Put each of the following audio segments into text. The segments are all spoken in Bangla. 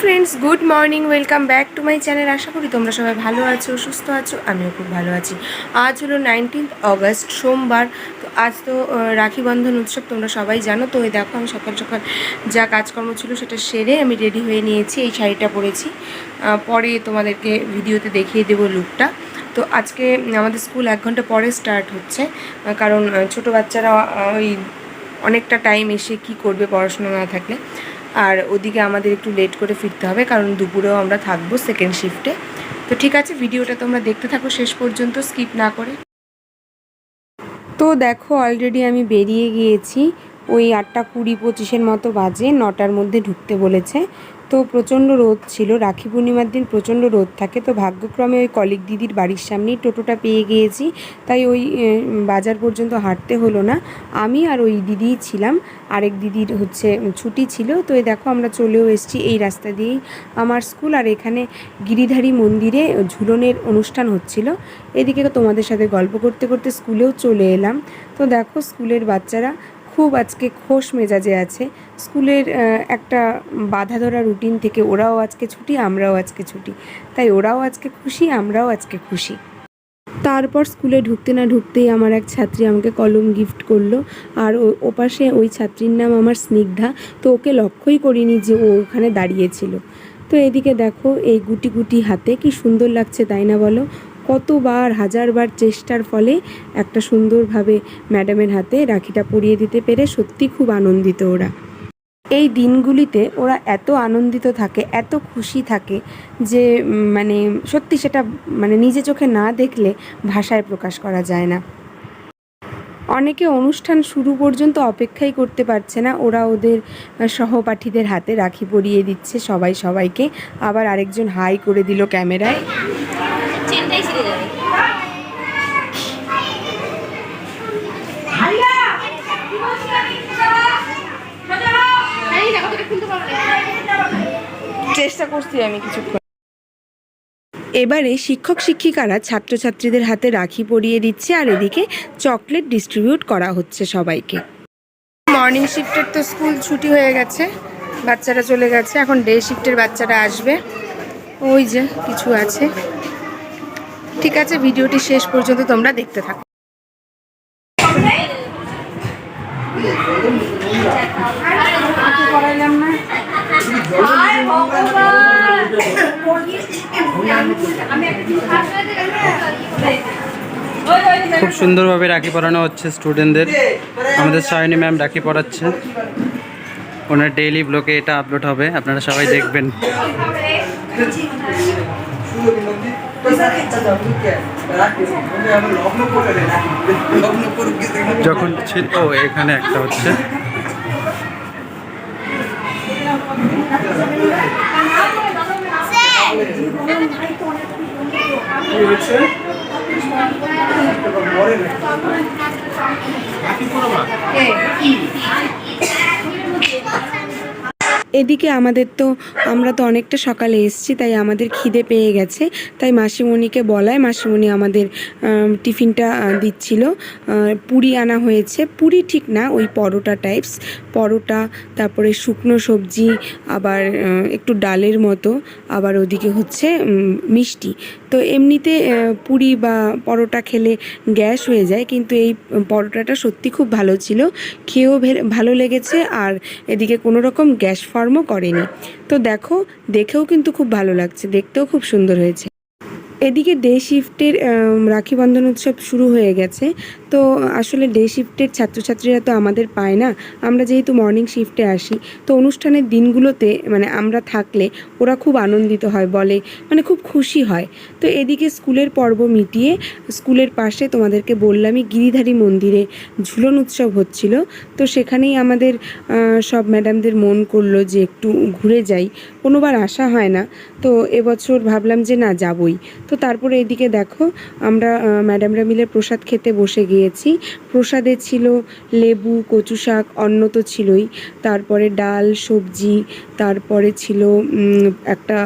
Friends good morning welcome back to my channel আশা করি তোমরা সবাই ভালো আছো, সুস্থ আছো, আমিও খুব ভালো আছি। আজ হলো নাইনটিন্থ অগস্ট সোমবার। তো আজ তো রাখি বন্ধন উৎসব, তোমরা সবাই জানো। তো এই দেখো, আমি সকাল সকাল যা কাজকর্ম ছিল সেটা সেরে আমি রেডি হয়ে নিয়েছি, এই শাড়িটা পরেছি। পরে তোমাদেরকে ভিডিওতে দেখিয়ে দেবো লুকটা তো আজকে আমাদের স্কুল এক ঘণ্টা পরে স্টার্ট হচ্ছে কারণ ছোটো বাচ্চারা ওই অনেকটা টাইম এসে কি করবে পড়াশোনা না থাকলে। আর ওদিকে আমাদের একটু লেট করে ফিরতে হবে, কারণ দুপুরেও আমরা থাকব সেকেন্ড শিফটে তো ঠিক আছে, ভিডিওটা তোমরা দেখতে থাকো, শেষ পর্যন্ত স্কিপ না করে। তো দেখো অলরেডি আমি বেরিয়ে গিয়েছি। ওই আটটা কুড়ি পঁচিশের মতো বাজে, নটার মধ্যে ঢুকতে বলেছে। তো প্রচণ্ড রোদ ছিল, রাখি পূর্ণিমার দিন প্রচণ্ড রোদ থাকে, তো ভাগ্যক্রমে ওই কলিক দিদির বাড়ির সামনেই টোটোটা পেয়ে গিয়েছি, তাই ওই বাজার পর্যন্ত হাঁটতে হলো না, আমি আর ওই দিদিই ছিলাম, আরেক দিদির হচ্ছে ছুটি ছিল, তো এই দেখো আমরা চলেও এসেছি এই রাস্তা দিয়েই, আমার স্কুল আর এখানে গিরিধারী মন্দিরে ঝুলনের অনুষ্ঠান হচ্ছিল, এদিকে তোমাদের সাথে গল্প করতে করতে স্কুলেও চলে এলাম, তো দেখো স্কুলের বাচ্চারা খুব আজকে খোশ মেজাজে আছে। স্কুলের একটা বাধা ধরা রুটিন থেকে ওরাও আজকে ছুটি, আমরাও আজকে ছুটি। তাই ওরাও আজকে খুশি, আমরাও আজকে খুশি। তারপর স্কুলে ঢুকতে না ঢুকতেই আমার এক ছাত্রী আমাকে কলম গিফট করল। আর ওপাশে ওই ছাত্রীর নাম আমার স্নিগ্ধা। তো ওকে লক্ষ্যই করিনি যে ও ওখানে দাঁড়িয়েছিল তো এদিকে দেখো, এই গুটি গুটি হাতে কি সুন্দর লাগছে তাই না বলো? কতবার, হাজারবার চেষ্টার ফলে একটা সুন্দরভাবে ম্যাডামের হাতে রাখিটা পরিয়ে দিতে পেরে সত্যি খুব আনন্দিত ওরা। এই দিনগুলিতে ওরা এত আনন্দিত থাকে, এত খুশি থাকে যে মানে সত্যি সেটা মানে নিজে চোখে না দেখলে ভাষায় প্রকাশ করা যায় না। অনেকে অনুষ্ঠান শুরু পর্যন্ত অপেক্ষাই করতে পারছে না, ওরা ওদের সহপাঠীদের হাতে রাখি পরিয়ে দিচ্ছে, সবাই সবাইকে। আবার আরেকজন হাই করে দিল ক্যামেরায়। চেষ্টা করছি আমি কিছুক্ষণ। এবারে শিক্ষক শিক্ষিকারা ছাত্রছাত্রীদের হাতে রাখি পরিয়ে দিচ্ছে আর এদিকে চকলেট ডিস্ট্রিবিউট করা হচ্ছে সবাইকে। মর্নিং শিফটের তো স্কুল ছুটি হয়ে গেছে, বাচ্চারা চলে গেছে, এখন ডে শিফটের বাচ্চারা আসবে। ওই যে, কিছু আছে। ঠিক আছে, ভিডিওটি শেষ পর্যন্ত তোমরা দেখতে থাকো। খুব সুন্দরভাবে রাখি পড়ানো হচ্ছে স্টুডেন্টদের আমাদের সায়নী ম্যাম রাখি পড়াচ্ছে ওনার ডেইলি ব্লগে এটা আপলোড হবে, আপনারা সবাই দেখবেন। যখন ছিল ও এখানে একটা হচ্ছে। এদিকে আমাদের তো, আমরা তো অনেকটা সকালে এসেছি, তাই আমাদের খিদে পেয়ে গেছে। তাই মাসিমণিকে বলায়, মাসিমণি আমাদের টিফিনটা দিচ্ছিল। পুরি আনা হয়েছে। পুরি ঠিক না, ওই পরোটা টাইপস পরোটা, তারপরে শুকনো সবজি, আবার একটু ডালের মতো, আবার ওদিকে হচ্ছে মিষ্টি। তো এমনিতে পুরি বা পরোটা খেলে গ্যাস হয়ে যায়, কিন্তু এই পরোটাটা সত্যি খুব ভালো ছিল। খেয়েও ভালো লেগেছে, আর এদিকে কোনো রকম গ্যাস ফর্মও করেনি। তো দেখো, দেখেও কিন্তু খুব ভালো লাগছে, দেখতেও খুব সুন্দর হয়েছে। এদিকে ডে শিফটের রাখি বন্ধন উৎসব শুরু হয়ে গেছে। তো আসলে ডে শিফটের ছাত্রছাত্রীরা তো আমাদের পায় না। আমরা যেহেতু মর্নিং শিফটে আসি, তো অনুষ্ঠানের দিনগুলোতে মানে আমরা থাকলে ওরা খুব আনন্দিত হয়, বলে মানে খুব খুশি হয়। তো এদিকে স্কুলের পর্ব মিটিয়ে স্কুলের পাশে তোমাদেরকে বললামই গিরিধারী মন্দিরে ঝুলন উৎসব হচ্ছিল। তো সেখানেই আমাদের সব ম্যাডামদের মন করল যে একটু ঘুরে যাই। কোনোবার আসা হয় না। তো এবছর ভাবলাম যে না যাবই। তো তারপরে এদিকে দেখো, আমরা ম্যাডামরা মিলে প্রসাদ খেতে বসে গিয়েছি প্রসাদে ছিল লেবু, কচু শাক, অন্ন তো ছিলই। তারপরে ডাল, সবজি, তারপরে ছিল একটা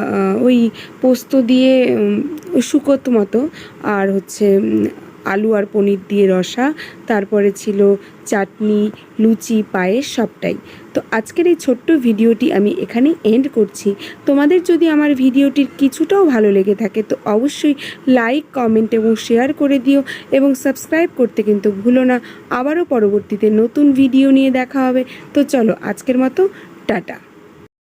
ওই পোস্ত দিয়ে শুকোত মতো। আর হচ্ছে আলু আর পনির দিয়ে রসা, তারপরে ছিল চাটনি, লুচি, পায়েস, সবটাই। তো আজকের এই ছোট্ট ভিডিওটি আমি এখানেই এন্ড করছি। তোমাদের যদি আমার ভিডিওটির কিছুটাও ভালো লেগে থাকে, তো অবশ্যই লাইক কমেন্ট এবং শেয়ার করে দিও এবং সাবস্ক্রাইব করতে কিন্তু ভুলো না। আবারও পরবর্তীতে নতুন ভিডিও নিয়ে দেখা হবে। তো চলো আজকের মতো, টাটা।